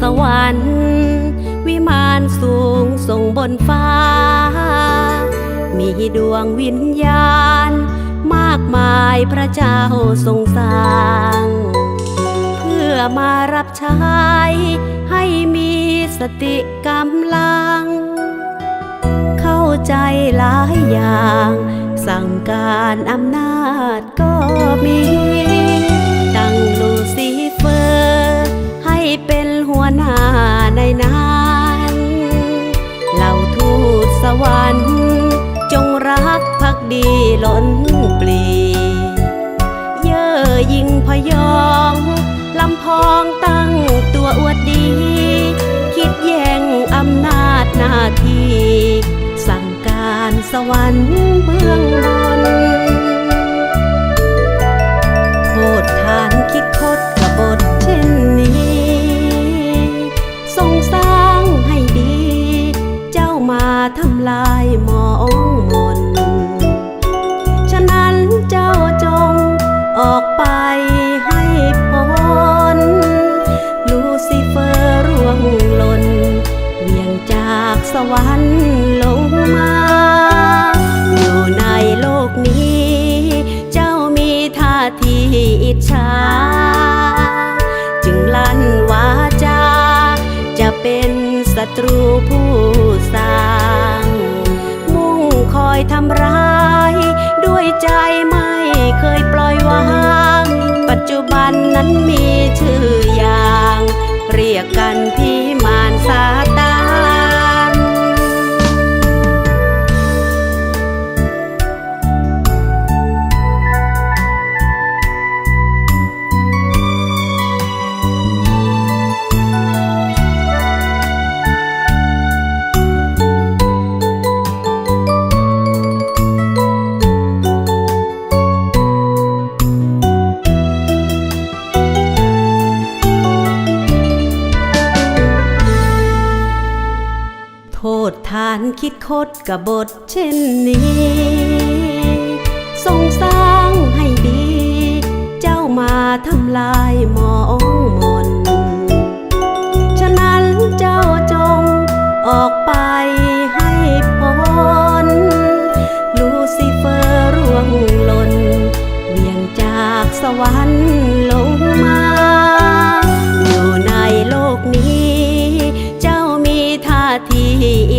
สวรรค์ วิมานสูงส่งบนฟ้า มีดวงวิญญาณ มากมายพระเจ้าทรงสร้าง เพื่อมารับใช้ให้มีสติกำลัง เข้าใจหลายอย่าง สั่งการอำนาจก็มีตั้งลูซิเฟอร์ให้เป็น ในนั้นเหล่าทูตสวรรค์จงรักภักดีล้นปลีเย่อหยิ่งพยองลำพองตั้งตัวอวดดี คิดแย่งอำนาจหน้าที่ สั่งการสวรรค์เบื้องบนโทำลายหมองมน ฉะนั้นเจ้าจงออกไปให้พ้นลูซิเฟอร์ร่วงหล่นเวียงจากสวรรค์ลงมา อยู่ในโลกนี้ เจ้ามีท่าทีอิจฉา จึงลั่นวาจา จะเป็นศัตรูผู้ ยทำร้าย ด้วยใจไม่เคยปล่อยวาง ปัจจุบันนั้นมีชื่ออย่าง เรียกกันพี่ ทานคิดคดกบฏเช่นนี้ทรงสร้างให้ดี เจ้ามาทำลายหมองมน ฉะนั้นเจ้าจงออกไปให้พ้นลูซิเฟอร์ร่วงหล่นเวียงจากสวรรค์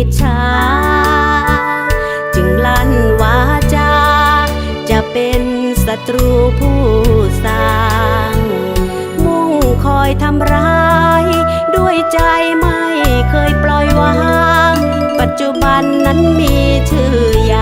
จฉาจึงลั่นวาจา จะเป็นศัตรูผู้สร้าง มุ่งคอยทำร้าย ด้วยใจไม่เคยปล่อยวาง ปัจจุบันนั้นมีชื่ออย่างเรียกกันพี่มารซา